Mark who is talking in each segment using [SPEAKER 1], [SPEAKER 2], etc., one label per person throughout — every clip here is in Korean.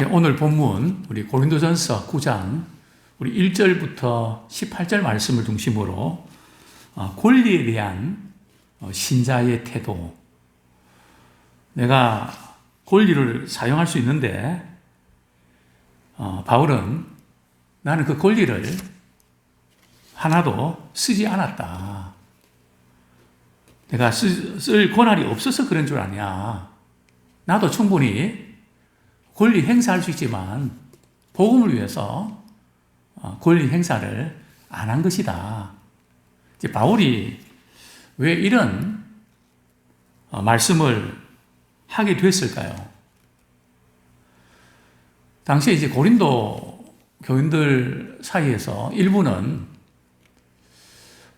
[SPEAKER 1] 예, 오늘 본문 우리 고린도전서 9장 우리 1절부터 18절 말씀을 중심으로 어, 권리에 대한 어, 신자의 태도 내가 권리를 사용할 수 있는데 어, 바울은 나는 그 권리를 하나도 쓰지 않았다. 내가 쓸, 쓸 권한이 없어서 그런 줄 아냐. 나도 충분히 권리 행사할 수 있지만 복음을 위해서 어, 권리 행사를 안 한 것이다. 이제 바울이 왜 이런 어, 말씀을 하게 됐을까요? 당시에 이제 고린도 교인들 사이에서 일부는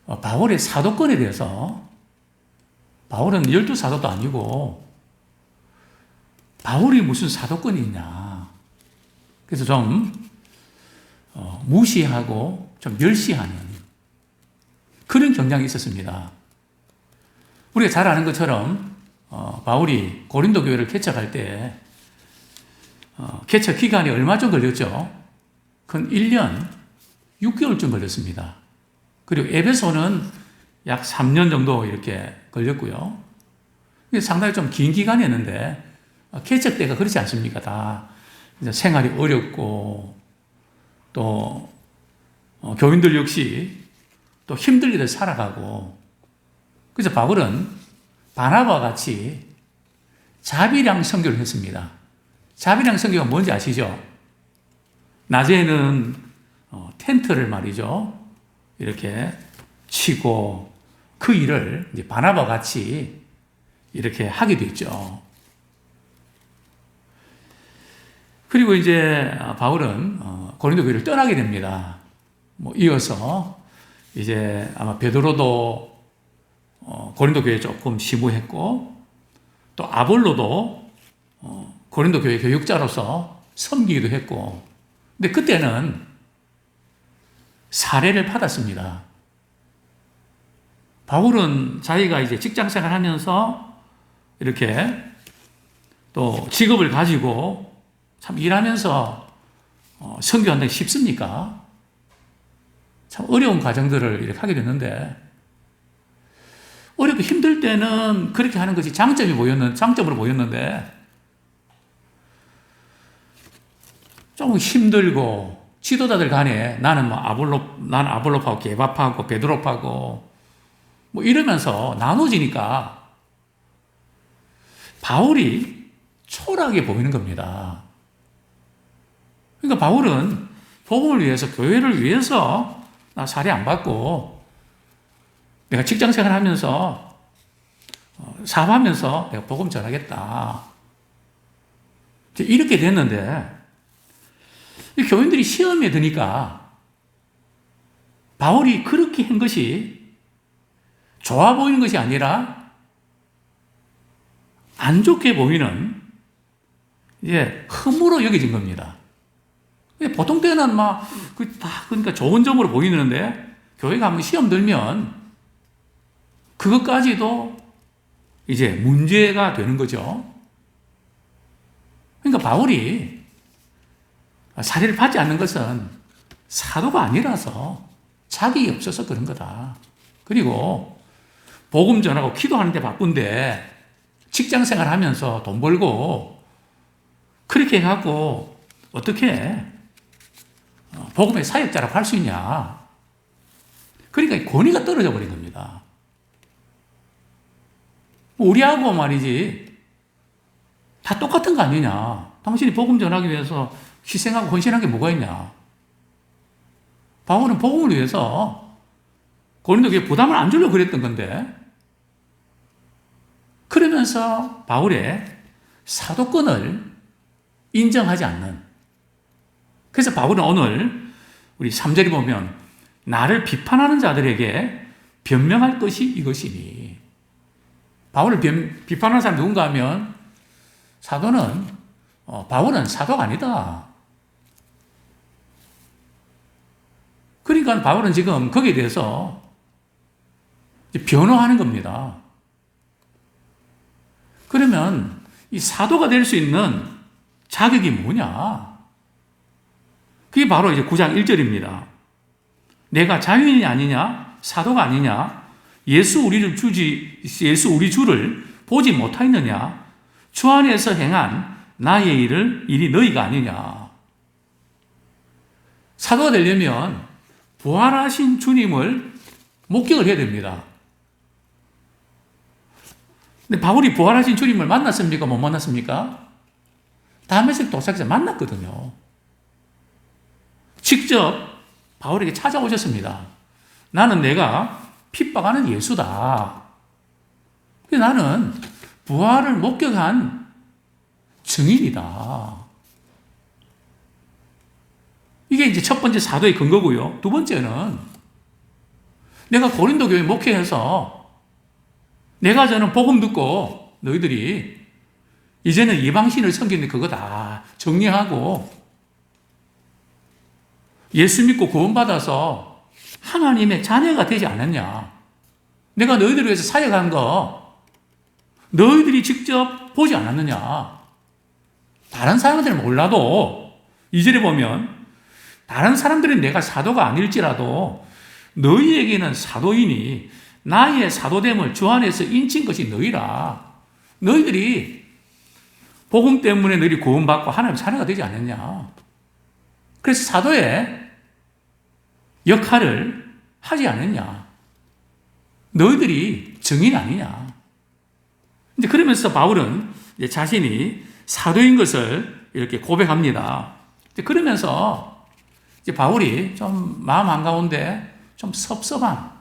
[SPEAKER 1] 어, 바울의 사도권에 대해서 바울은 열두 사도도 아니고 바울이 무슨 사도권이 있냐. 그래서 좀 어, 무시하고 좀 멸시하는 그런 경향이 있었습니다. 우리가 잘 아는 것처럼 어, 바울이 고린도 교회를 개척할 때 어, 개척 기간이 얼마 좀 걸렸죠? 그 1년 6개월쯤 걸렸습니다. 그리고 에베소는 약 3년 정도 이렇게 걸렸고요. 상당히 좀 긴 기간이었는데 개척 때가 그렇지 않습니까? 다 생활이 어렵고 또 어, 교인들 역시 또 힘들게 살아가고 그래서 바울은 바나바와 같이 자비량 선교를 했습니다. 자비량 선교가 뭔지 아시죠? 낮에는 어, 텐트를 말이죠. 이렇게 치고 그 일을 바나바 같이 이렇게 하게 됐죠. 그리고 이제 바울은 어, 고린도 교회를 떠나게 됩니다. 뭐 이어서 이제 아마 베드로도 어, 고린도 교회에 조금 시무했고 또 아볼로도 어, 고린도 교회 교육자로서 섬기기도 했고 근데 그때는 사례를 받았습니다. 바울은 자기가 이제 직장 생활하면서 이렇게 또 직업을 가지고 참 일하면서 어, 선교한다기 쉽습니까? 참 어려운 과정들을 이렇게 하게 됐는데 어렵고 힘들 때는 그렇게 하는 것이 장점이 보였는 장점으로 보였는데 조금 힘들고 지도자들 간에 나는 뭐 아볼로 나는 아볼로파고 개바파고 베드로파고 뭐 이러면서 나눠지니까 바울이 초라하게 보이는 겁니다. 그러니까 바울은 복음을 위해서 교회를 위해서 나 사례 안 받고 내가 직장 생활하면서 어, 사업하면서 내가 복음 전하겠다. 이렇게 됐는데 이 교인들이 시험에 드니까 바울이 그렇게 한 것이 좋아 보이는 것이 아니라 안 좋게 보이는 이제 흠으로 여겨진 겁니다. 보통 때는 막, 그 다, 그러니까 좋은 점으로 보이는데, 교회가 한번 시험 들면, 그것까지도 이제 문제가 되는 거죠. 그러니까 바울이 사례를 받지 않는 것은 사도가 아니라서 자격이 없어서 그런 거다. 그리고 복음 전하고 기도하는데 바쁜데 직장 생활 하면서 돈 벌고 그렇게 해갖고 어떻게 복음의 사역자라고 할 수 있냐. 그러니까 권위가 떨어져 버린 겁니다. 우리하고 말이지 다 똑같은 거 아니냐. 당신이 복음 전하기 위해서 희생하고 헌신한 게 뭐가 있냐. 바울은 복음을 위해서 고린도 교회 부담을 안 주려고 그랬던 건데 그러면서 바울의 사도권을 인정하지 않는 그래서 바울은 오늘 우리 3절에 보면 나를 비판하는 자들에게 변명할 것이 이것이니 바울을 변, 비판하는 사람 누군가 하면 사도는 어, 바울은 사도가 아니다. 그러니까 바울은 지금 거기에 대해서 변호하는 겁니다. 그러면 이 사도가 될 수 있는 자격이 뭐냐? 그게 바로 이제 9장 1절입니다. 내가 자유인이 아니냐? 사도가 아니냐? 예수 우리를 주지, 예수 우리 주를 보지 못하였느냐? 주 안에서 행한 나의 일을, 일이 너희가 아니냐? 사도가 되려면 부활하신 주님을 목격을 해야 됩니다. 근데 바울이 부활하신 주님을 만났습니까? 못 만났습니까? 다메섹 도착에서 만났거든요. 직접 바울에게 찾아오셨습니다. 나는 내가 핍박하는 예수다. 나는 부활을 목격한 증인이다. 이게 이제 첫 번째 사도의 근거고요. 두 번째는 내가 고린도 교회 목회해서 내가 저는 복음 듣고 너희들이 이제는 이방신을 섬기는 그거다. 정리하고 예수 믿고 구원받아서 하나님의 자녀가 되지 않았냐. 내가 너희들을 위해서 사역한 거 너희들이 직접 보지 않았느냐. 다른 사람들은 몰라도 이절에 보면 다른 사람들은 내가 사도가 아닐지라도 너희에게는 사도이니 나의 사도됨을 주 안에서 인친 것이 너희라. 너희들이 복음 때문에 너희들이 구원받고 하나님 자녀가 되지 않았냐. 그래서 사도의 역할을 하지 않았냐. 너희들이 증인 아니냐. 이제 그러면서 바울은 자신이 사도인 것을 이렇게 고백합니다. 그러면서 이제 바울이 좀 마음 한가운데 좀 섭섭한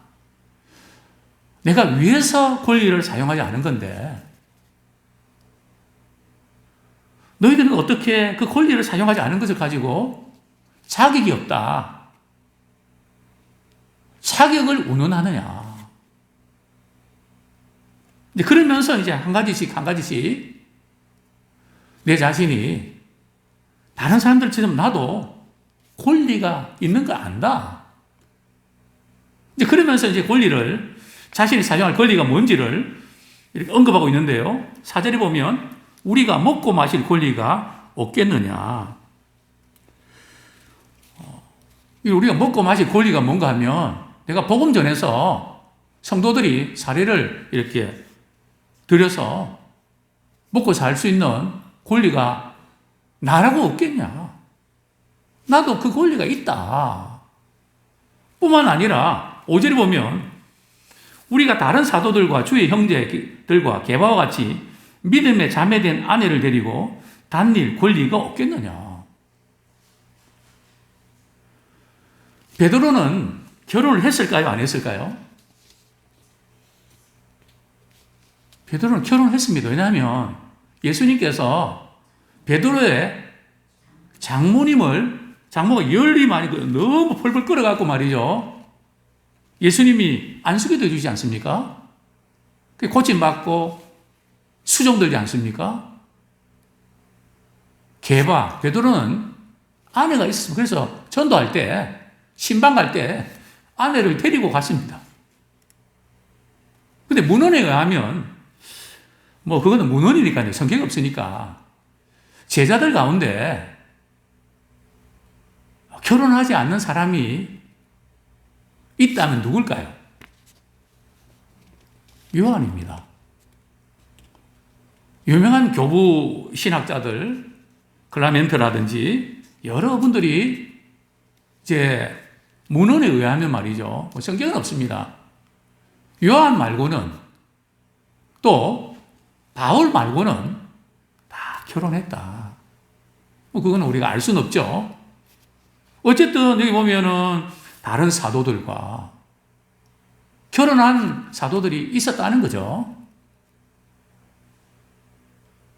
[SPEAKER 1] 내가 위에서 권리를 사용하지 않은 건데 너희들은 어떻게 그 권리를 사용하지 않은 것을 가지고 자격이 없다. 자격을 운운하느냐. 이제 그러면서 이제 한 가지씩 한 가지씩 내 자신이 다른 사람들처럼 나도 권리가 있는 거 안다. 이제 그러면서 이제 권리를 자신이 사용할 권리가 뭔지를 이렇게 언급하고 있는데요. 사절에 보면 우리가 먹고 마실 권리가 없겠느냐. 어, 우리가 먹고 마실 권리가 뭔가 하면 내가 복음 전에서 성도들이 사례를 이렇게 들여서 먹고 살 수 있는 권리가 나라고 없겠냐. 나도 그 권리가 있다. 뿐만 아니라, 오절에 보면, 우리가 다른 사도들과 주의 형제들과 개바와 같이 믿음에 자매된 아내를 데리고 단일 권리가 없겠느냐. 베드로는 결혼을 했을까요? 안 했을까요? 베드로는 결혼을 했습니다. 왜냐하면 예수님께서 베드로의 장모님을 장모가 열이 많이 너무 펄펄 끓어갖고 말이죠. 예수님이 안수기도 해주지 않습니까? 고침 받고 수종 들지 않습니까? 개바, 베드로는 아내가 있었습니다. 그래서 전도할 때, 신방 갈 때 아내를 데리고 갔습니다. 근데 문헌에 의하면, 뭐, 그거는 문헌이니까요. 성경이 없으니까. 제자들 가운데 결혼하지 않는 사람이 있다면 누굴까요? 요한입니다. 유명한 교부 신학자들, 클라멘트라든지 여러분들이 이제 문헌에 의하면 말이죠. 뭐 성경은 없습니다. 요한 말고는 또 바울 말고는 다 결혼했다. 뭐 그거는 우리가 알 수는 없죠. 어쨌든 여기 보면은 다른 사도들과 결혼한 사도들이 있었다는 거죠.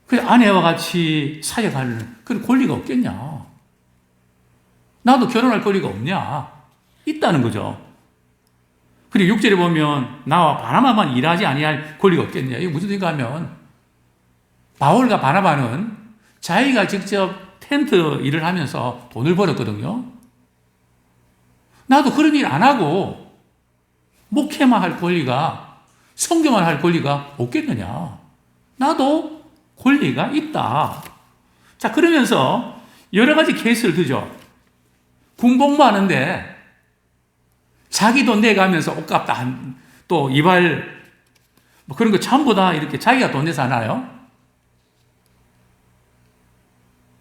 [SPEAKER 1] 그 아내와 같이 사역할 그런 권리가 없겠냐? 나도 결혼할 권리가 없냐? 있다는 거죠. 그리고 6절에 보면 나와 바나바만 일하지 아니할 권리가 없겠냐? 이게 무슨 뜻인가 하면 바울과 바나바는 자기가 직접 텐트 일을 하면서 돈을 벌었거든요. 나도 그런 일 안 하고 목회만 할 권리가 성교만 할 권리가 없겠느냐? 나도 권리가 있다. 자, 그러면서 여러 가지 케이스를 드죠. 군복무 하는데 자기 돈 내가면서 옷값 다, 또 이발, 뭐 그런 거 전부 다 이렇게 자기가 돈 내서 하나요?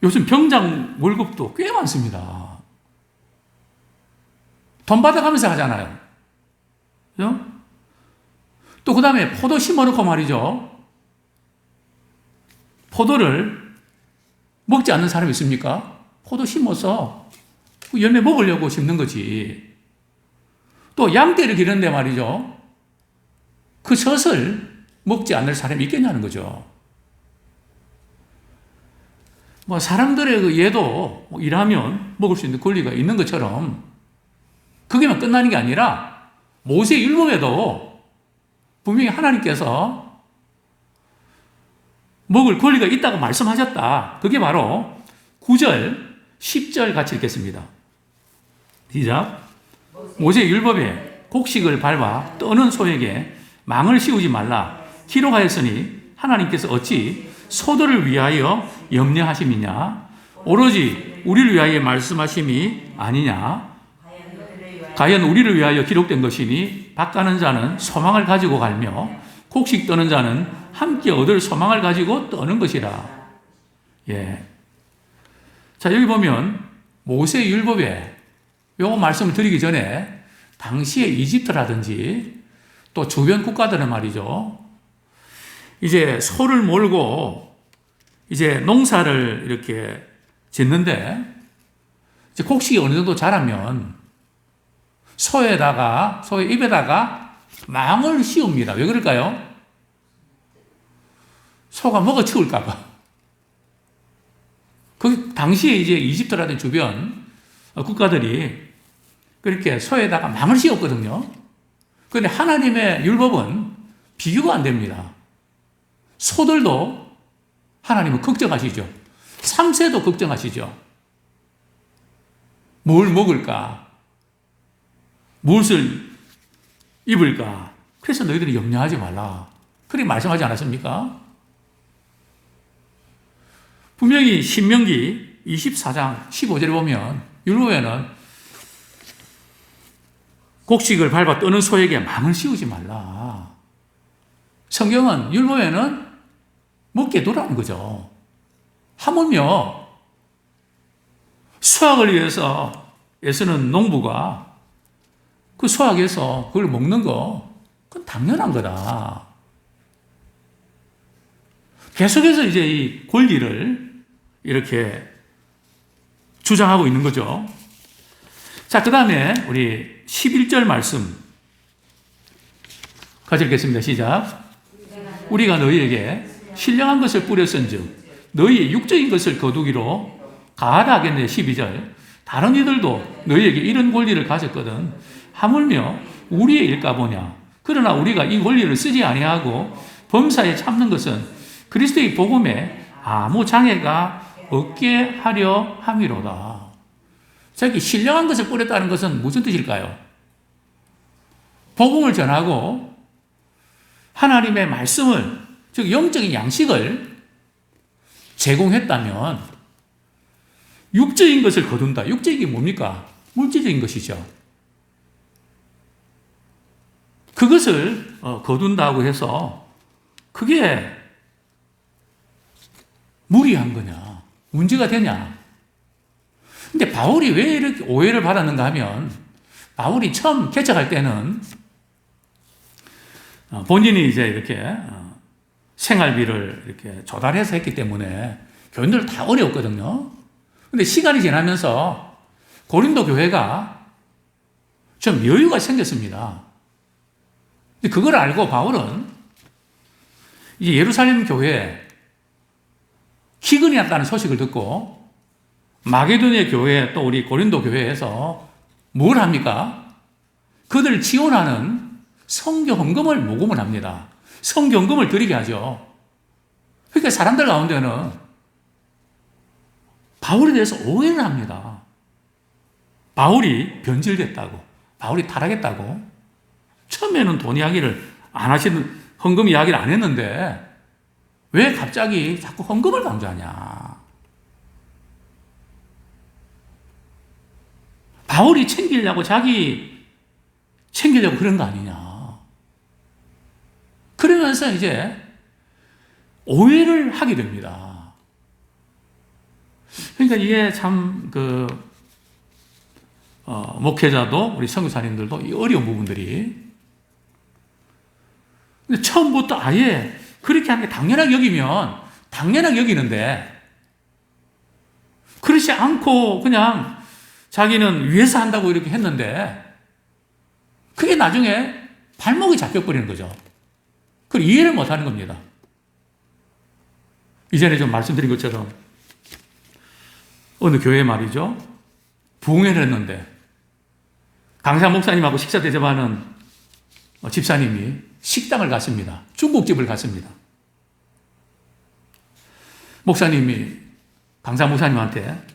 [SPEAKER 1] 요즘 병장 월급도 꽤 많습니다. 돈 받아가면서 하잖아요. 그죠? 또 그 다음에 포도 심어놓고 말이죠. 포도를 먹지 않는 사람이 있습니까? 포도 심어서 그 열매 먹으려고 심는 거지. 또 양떼를 기르는데 말이죠. 그 젖을 먹지 않을 사람이 있겠냐는 거죠. 뭐 사람들의 그 얘도 뭐 일하면 먹을 수 있는 권리가 있는 것처럼 그게만 끝나는 게 아니라 모세 율법에도 분명히 하나님께서 먹을 권리가 있다고 말씀하셨다. 그게 바로 9절, 10절 같이 읽겠습니다. 시작. 모세 율법에 곡식을 밟아 떠는 소에게 망을 씌우지 말라. 기록하였으니 하나님께서 어찌 소들을 위하여 염려하심이냐? 오로지 우리를 위하여 말씀하심이 아니냐? 과연 우리를 위하여 기록된 것이니 밭가는 자는 소망을 가지고 갈며 곡식 떠는 자는 함께 얻을 소망을 가지고 떠는 것이라. 예. 자, 여기 보면 모세 율법에 요 말씀을 드리기 전에 당시에 이집트라든지 또 주변 국가들은 말이죠. 이제 소를 몰고 이제 농사를 이렇게 짓는데 이제 곡식이 어느 정도 자라면 소에다가 소의 입에다가 망을 씌웁니다. 왜 그럴까요? 소가 먹어 치울까봐. 그 당시에 이제 이집트라든 주변 국가들이 그렇게 소에다가 망을 씌웠거든요. 그런데 하나님의 율법은 비교가 안 됩니다. 소들도 하나님은 걱정하시죠. 삼세도 걱정하시죠. 뭘 먹을까? 무엇을 입을까? 그래서 너희들이 염려하지 말라. 그렇게 말씀하지 않았습니까? 분명히 신명기 24장 15절에 보면 율법에는 곡식을 밟아 떠는 소에게 망을 씌우지 말라. 성경은 율법에는 먹게 두라는 거죠. 하물며 수확을 위해서 애쓰는 농부가 그 수확해서 그걸 먹는 거 그건 당연한 거다. 계속해서 이제 이 권리를 이렇게 주장하고 있는 거죠. 자, 그 다음에 우리 11절 말씀 같이 읽겠습니다. 시작. 우리가 너희에게 신령한 것을 뿌렸은즉 너희의 육적인 것을 거두기로 가하다 하겠네. 12절. 다른 이들도 너희에게 이런 권리를 가졌거든. 하물며 우리의 일까 보냐. 그러나 우리가 이 권리를 쓰지 아니하고 범사에 참는 것은 그리스도의 복음에 아무 장애가 없게 하려 함이로다. 저기 신령한 것을 뿌렸다는 것은 무슨 뜻일까요? 복음을 전하고 하나님의 말씀을 즉 영적인 양식을 제공했다면 육적인 것을 거둔다. 육적인 게 뭡니까? 물질적인 것이죠. 그것을 어, 거둔다고 해서 그게 무리한 거냐? 문제가 되냐? 근데 바울이 왜 이렇게 오해를 받았는가 하면 바울이 처음 개척할 때는 어, 본인이 이제 이렇게 어, 생활비를 이렇게 조달해서 했기 때문에 교인들 다 어려웠거든요. 근데 시간이 지나면서 고린도 교회가 좀 여유가 생겼습니다. 그걸 알고 바울은 이제 예루살렘 교회에 기근이 났다는 소식을 듣고 마게도니아 교회 또 우리 고린도 교회에서 뭘 합니까? 그들 지원하는 성교 헌금을 모금을 합니다. 성교 헌금을 드리게 하죠. 그러니까 사람들 가운데는 바울에 대해서 오해를 합니다. 바울이 변질됐다고, 바울이 타락했다고. 처음에는 돈 이야기를 안 하시는, 헌금 이야기를 안 했는데, 왜 갑자기 자꾸 헌금을 강조하냐. 바울이 챙기려고 자기 챙기려고 그런 거 아니냐. 그러면서 이제 오해를 하게 됩니다. 그러니까 이게 참, 그, 어, 목회자도 우리 선교사님들도 이 어려운 부분들이 근데 처음부터 아예 그렇게 하는 게 당연하게 여기면 당연하게 여기는데 그렇지 않고 그냥 자기는 위해서 한다고 이렇게 했는데 그게 나중에 발목이 잡혀버리는 거죠. 그걸 이해를 못 하는 겁니다. 이전에 좀 말씀드린 것처럼 어느 교회 말이죠. 부흥회를 했는데 강사 목사님하고 식사 대접하는 어, 집사님이 식당을 갔습니다. 중국집을 갔습니다. 목사님이 강사 목사님한테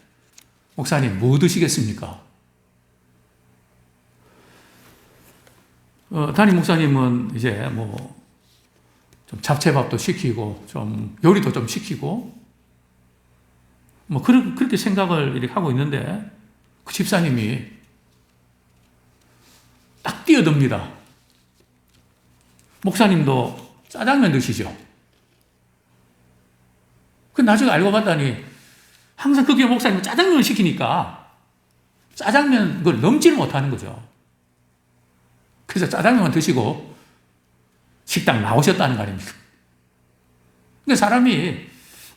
[SPEAKER 1] 목사님 뭐 드시겠습니까? 어, 담임 목사님은 이제 뭐 좀 잡채밥도 시키고 좀 요리도 좀 시키고 뭐 그렇게, 그렇게 생각을 이렇게 하고 있는데 그 집사님이 딱 뛰어듭니다. 목사님도 짜장면 드시죠? 그 나중에 알고 봤더니 항상 그 교회 목사님은 짜장면을 시키니까 짜장면 그걸 넘지를 못하는 거죠. 그래서 짜장면만 드시고 식당 나오셨다는 거 아닙니까? 근데 사람이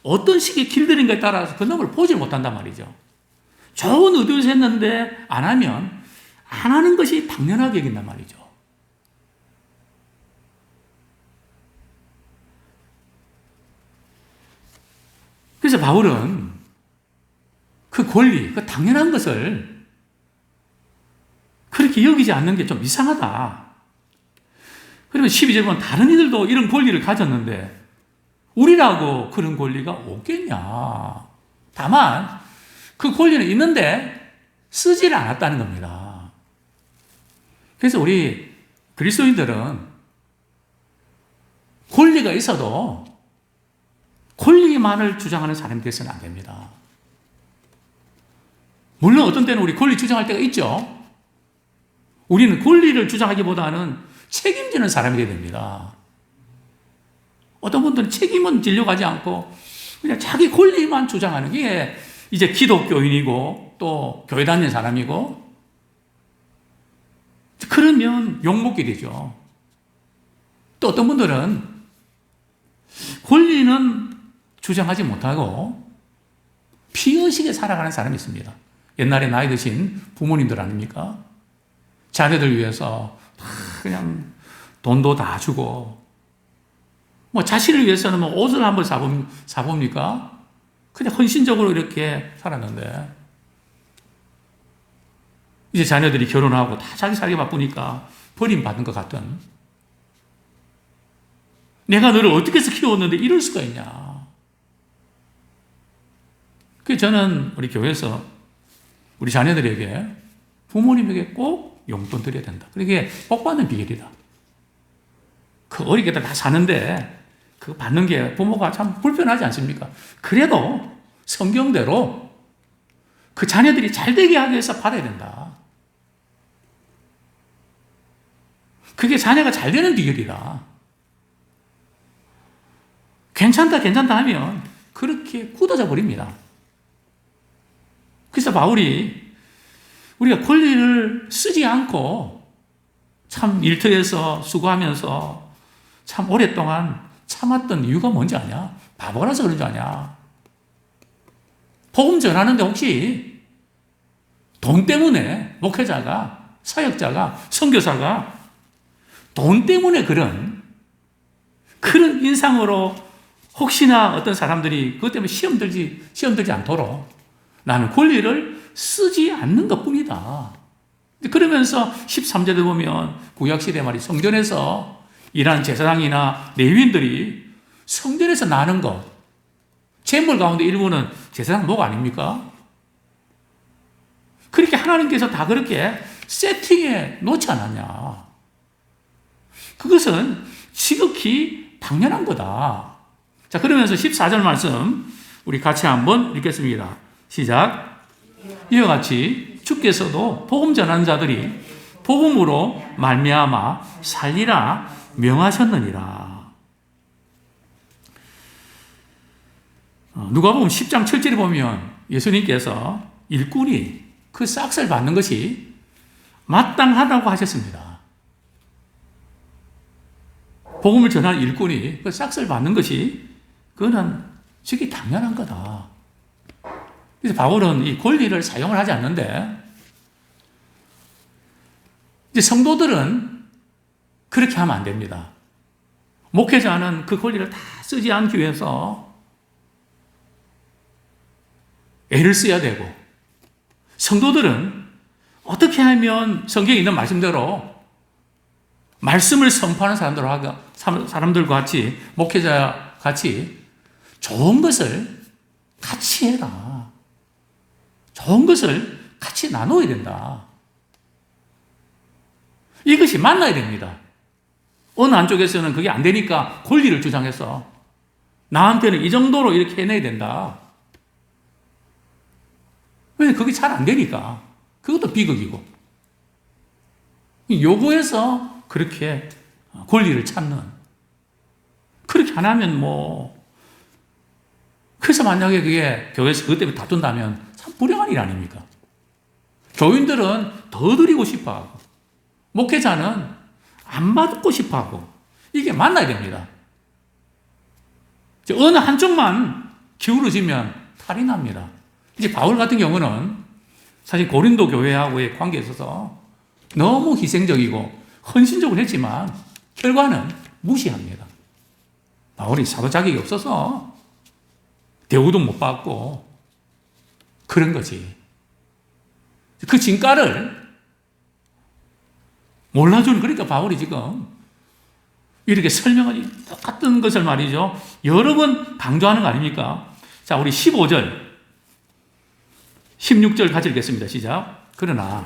[SPEAKER 1] 어떤 식의 길들인가에 따라서 그 놈을 보질 못한단 말이죠. 좋은 의도에서 했는데 안 하면 안 하는 것이 당연하게 여긴단 말이죠. 그래서 바울은 그 권리, 그 당연한 것을 그렇게 여기지 않는 게 좀 이상하다. 그러면 12절 보면 다른 이들도 이런 권리를 가졌는데 우리라고 그런 권리가 없겠냐. 다만 그 권리는 있는데 쓰지를 않았다는 겁니다. 그래서 우리 그리스도인들은 권리가 있어도 권리만을 주장하는 사람이 되서는 안 됩니다. 물론 어떤 때는 우리 권리 주장할 때가 있죠. 우리는 권리를 주장하기보다는 책임지는 사람이 되야 됩니다. 어떤 분들은 책임은 하지 않고 그냥 자기 권리만 주장하는 게 이제 기독교인이고 또 교회 다니는 사람이고 그러면 욕먹게 되죠. 또 어떤 분들은 권리는 주장하지 못하고 피의식에 살아가는 사람이 있습니다. 옛날에 나이 드신 부모님들 아닙니까? 자녀들 위해서 그냥 돈도 다 주고 뭐 자신을 위해서는 뭐 옷을 한번 사봅, 사봅니까? 그냥 헌신적으로 이렇게 살았는데 이제 자녀들이 결혼하고 다 자기 살기 바쁘니까 버림받은 것 같은 내가 너를 어떻게 해서 키웠는데 이럴 수가 있냐. 그 저는 우리 교회에서 우리 자녀들에게 부모님에게 꼭 용돈 드려야 된다. 그게 복 받는 비결이다. 그 어리게 다 사는데 그 받는 게 부모가 참 불편하지 않습니까? 그래도 성경대로 그 자녀들이 잘 되게 하기 위해서 받아야 된다. 그게 자녀가 잘 되는 비결이다. 괜찮다, 괜찮다 하면 그렇게 굳어져 버립니다. 그래서 바울이 우리가 권리를 쓰지 않고 참 일터에서 수고하면서 참 오랫동안 참았던 이유가 뭔지 아냐? 바보라서 그런 줄 아냐? 복음 전하는데 혹시 돈 때문에 목회자가, 사역자가, 선교사가 돈 때문에 그런 그런 인상으로 혹시나 어떤 사람들이 그것 때문에 시험 들지, 시험 들지 않도록 나는 권리를 쓰지 않는 것 뿐이다. 그러면서 13절에 보면 구약시대 말이 성전에서 일하는 제사장이나 레위인들이 성전에서 나는 것, 재물 가운데 일부는 제사장 목 아닙니까? 그렇게 하나님께서 다 그렇게 세팅해 놓지 않았냐. 그것은 지극히 당연한 거다. 자, 그러면서 14절 말씀 우리 같이 한번 읽겠습니다. 시작. 이와 같이 주께서도 복음 전하는 자들이 복음으로 말미암아 살리라 명하셨느니라. 어, 누가 보면 10장 7절에 보면 예수님께서 일꾼이 그 싹을 받는 것이 마땅하다고 하셨습니다. 복음을 전하는 일꾼이 그 싹을 받는 것이 그거는 저게 당연한 거다. 그래서 바울은 이 권리를 사용을 하지 않는데 이제 성도들은 그렇게 하면 안 됩니다. 목회자는 그 권리를 다 쓰지 않기 위해서 애를 써야 되고 성도들은 어떻게 하면 성경에 있는 말씀대로 말씀을 선포하는 사람들과 사람들과 같이 목회자 같이 좋은 것을 같이 해라. 좋은 것을 같이 나눠야 된다. 이것이 만나야 됩니다. 어느 한쪽에서는 그게 안 되니까 권리를 주장해서 나한테는 이 정도로 이렇게 해내야 된다. 왜 그게 잘 안 되니까. 그것도 비극이고. 요구해서 그렇게 권리를 찾는. 그렇게 안 하면 뭐. 그래서 만약에 그게 교회에서 그것 때문에 다툰다면 참 불행한 일 아닙니까? 교인들은 더 드리고 싶어 하고, 목회자는 안 받고 싶어 하고, 이게 만나야 됩니다. 어느 한쪽만 기울어지면 탈이 납니다. 이제 바울 같은 경우는 사실 고린도 교회하고의 관계에 있어서 너무 희생적이고 헌신적으로 했지만 결과는 무시합니다. 바울이 사도 자격이 없어서 대우도 못 받고 그런 거지. 그 진가를 몰라주는 그러니까 바울이 지금 이렇게 설명하지 똑같은 것을 말이죠. 여러 번 강조하는 거 아닙니까? 자, 우리 15절 16절 같이 읽겠습니다. 시작. 그러나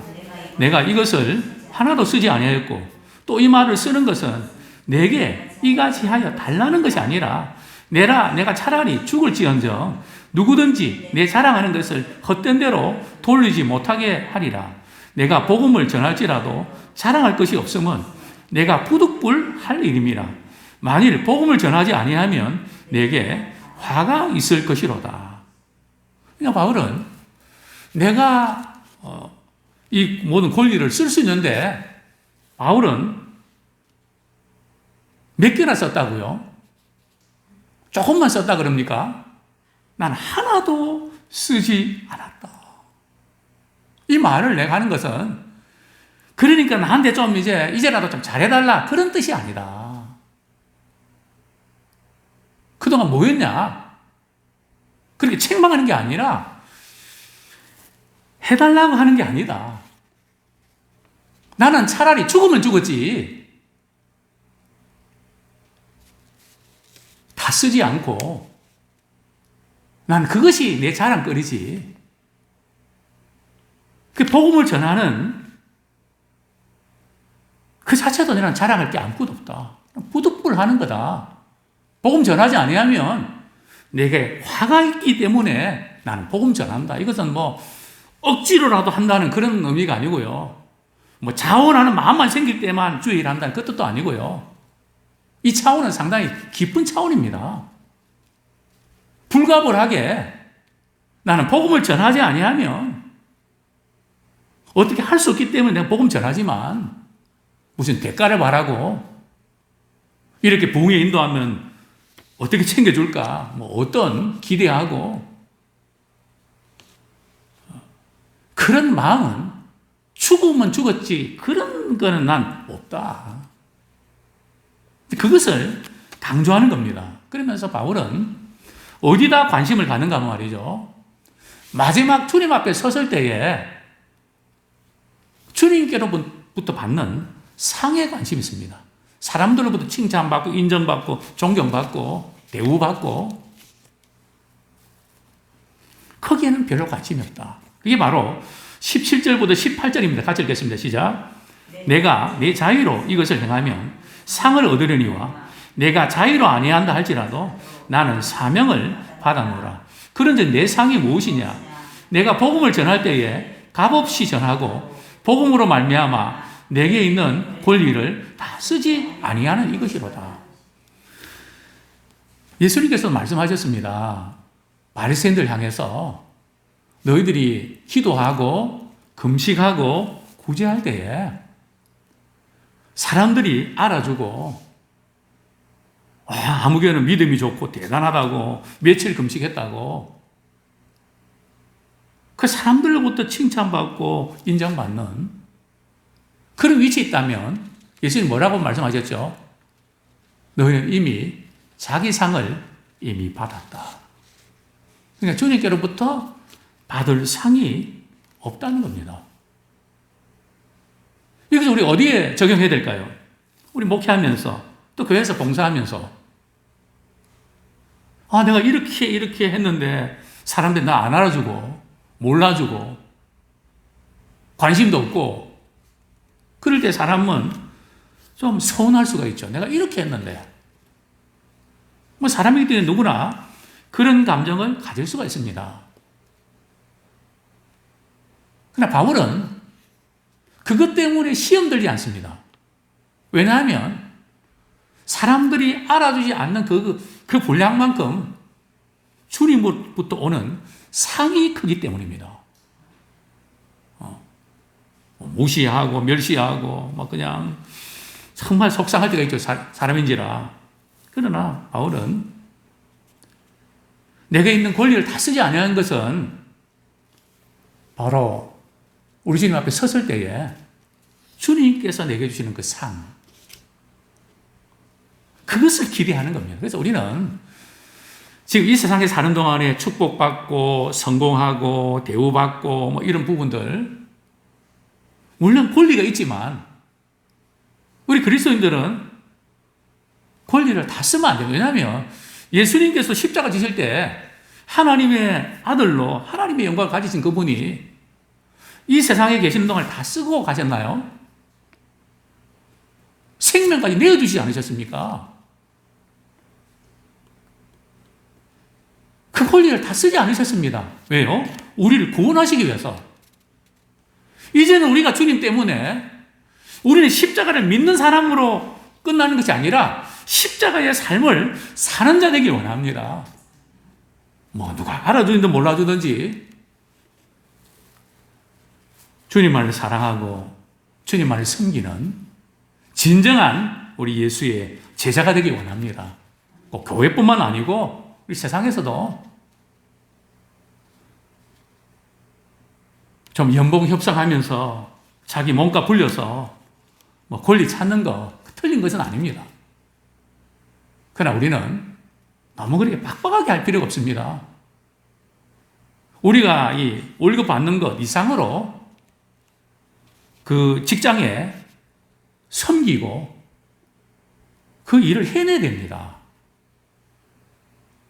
[SPEAKER 1] 내가 이것을 하나도 쓰지 아니하였고 또 이 말을 쓰는 것은 내게 이같이 하여 달라는 것이 아니라 내라 내가 차라리 죽을지언정 누구든지 내 자랑하는 것을 헛된 대로 돌리지 못하게 하리라. 내가 복음을 전할지라도 자랑할 것이 없으면 내가 부득불 할 일임이라. 만일 복음을 전하지 아니하면 내게 화가 있을 것이로다. 그러니까 바울은 내가 어, 이 모든 권리를 쓸 수 있는데 바울은 몇 개나 썼다고요? 조금만 썼다 그럽니까? 난 하나도 쓰지 않았다. 이 말을 내가 하는 것은 그러니까 나한테 좀 이제 이제라도 좀 잘해달라 그런 뜻이 아니다. 그동안 뭐였냐? 그렇게 책망하는 게 아니라 해달라고 하는 게 아니다. 나는 차라리 죽으면 죽었지. 다 쓰지 않고, 난 그것이 내 자랑거리지. 그 복음을 전하는 그 자체도 나는 자랑할 게 아무것도 없다. 부득불 하는 거다. 복음 전하지 아니하면 내게 화가 있기 때문에 나는 복음 전한다. 이것은 뭐 억지로라도 한다는 그런 의미가 아니고요. 뭐 자원하는 마음만 생길 때만 주의를 한다는 그 뜻도 아니고요. 이 차원은 상당히 깊은 차원입니다. 불가불하게 나는 복음을 전하지 아니하면 어떻게 할 수 없기 때문에 내가 복음 전하지만 무슨 대가를 바라고 이렇게 부흥에 인도하면 어떻게 챙겨줄까? 뭐 어떤 기대하고 그런 마음은 죽으면 죽었지 그런 거는 난 없다. 그것을 강조하는 겁니다. 그러면서 바울은 어디다 관심을 가는가 말이죠. 마지막 주님 앞에 섰을 때에 주님께로부터 받는 상에 관심이 있습니다. 사람들로부터 칭찬받고 인정받고 존경받고 대우받고 거기에는 별로 관심이 없다. 그게 바로 17절부터 18절입니다. 같이 읽겠습니다. 시작. 내가 내 자유로 이것을 행하면 상을 얻으려니와 내가 자유로 아니한다 할지라도 나는 사명을 받아노라. 그런데 내 상이 무엇이냐? 내가 복음을 전할 때에 값없이 전하고 복음으로 말미암아 내게 있는 권리를 다 쓰지 아니하는 이것이로다. 예수님께서 말씀하셨습니다. 바리새인들 향해서 너희들이 기도하고 금식하고 구제할 때에 사람들이 알아주고 와, 아무개는 믿음이 좋고 대단하다고 며칠 금식했다고 그 사람들로부터 칭찬받고 인정받는 그런 위치에 있다면 예수님 뭐라고 말씀하셨죠? 너희는 이미 자기 상을 이미 받았다. 그러니까 주님께로부터 받을 상이 없다는 겁니다. 이것을 우리 어디에 적용해야 될까요? 우리 목회하면서 또 교회에서 봉사하면서 아 내가 이렇게 이렇게 했는데 사람들이 나 안 알아주고 몰라주고 관심도 없고 그럴 때 사람은 좀 서운할 수가 있죠. 내가 이렇게 했는데 뭐 사람이기 때문에 누구나 그런 감정을 가질 수가 있습니다. 그러나 바울은 그것 때문에 시험 들지 않습니다. 왜냐하면 사람들이 알아주지 않는 그, 그 분량만큼 주님부터 오는 상이 크기 때문입니다. 어, 뭐 무시하고 멸시하고 뭐 그냥 정말 속상할 때가 있죠. 사, 사람인지라. 그러나 바울은 내게 있는 권리를 다 쓰지 않냐는 것은 바로 우리 주님 앞에 섰을 때에 주님께서 내게 주시는 그 상, 그것을 기대하는 겁니다. 그래서 우리는 지금 이 세상에 사는 동안에 축복받고 성공하고 대우받고 뭐 이런 부분들 물론 권리가 있지만 우리 그리스도인들은 권리를 다 쓰면 안 돼요. 왜냐하면 예수님께서 십자가 지실 때 하나님의 아들로 하나님의 영광을 가지신 그분이 이 세상에 계시는 동안 다 쓰고 가셨나요? 생명까지 내어주시지 않으셨습니까? 그 권리를 다 쓰지 않으셨습니다. 왜요? 우리를 구원하시기 위해서. 이제는 우리가 주님 때문에 우리는 십자가를 믿는 사람으로 끝나는 것이 아니라 십자가의 삶을 사는 자 되길 원합니다. 뭐 누가 알아주든지 몰라주든지 주님만을 사랑하고 주님만을 섬기는 진정한 우리 예수의 제자가 되길 원합니다. 꼭 교회뿐만 아니고 우리 세상에서도 좀 연봉 협상하면서 자기 몸값 불려서 뭐 권리 찾는 거 틀린 것은 아닙니다. 그러나 우리는 너무 그렇게 빡빡하게 할 필요가 없습니다. 우리가 이 월급 받는 것 이상으로 그 직장에 섬기고 그 일을 해내야 됩니다.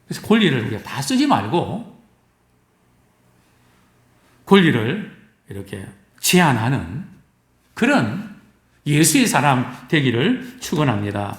[SPEAKER 1] 그래서 권리를 다 쓰지 말고 권리를 이렇게 제한하는 그런 예수의 사람 되기를 축원합니다.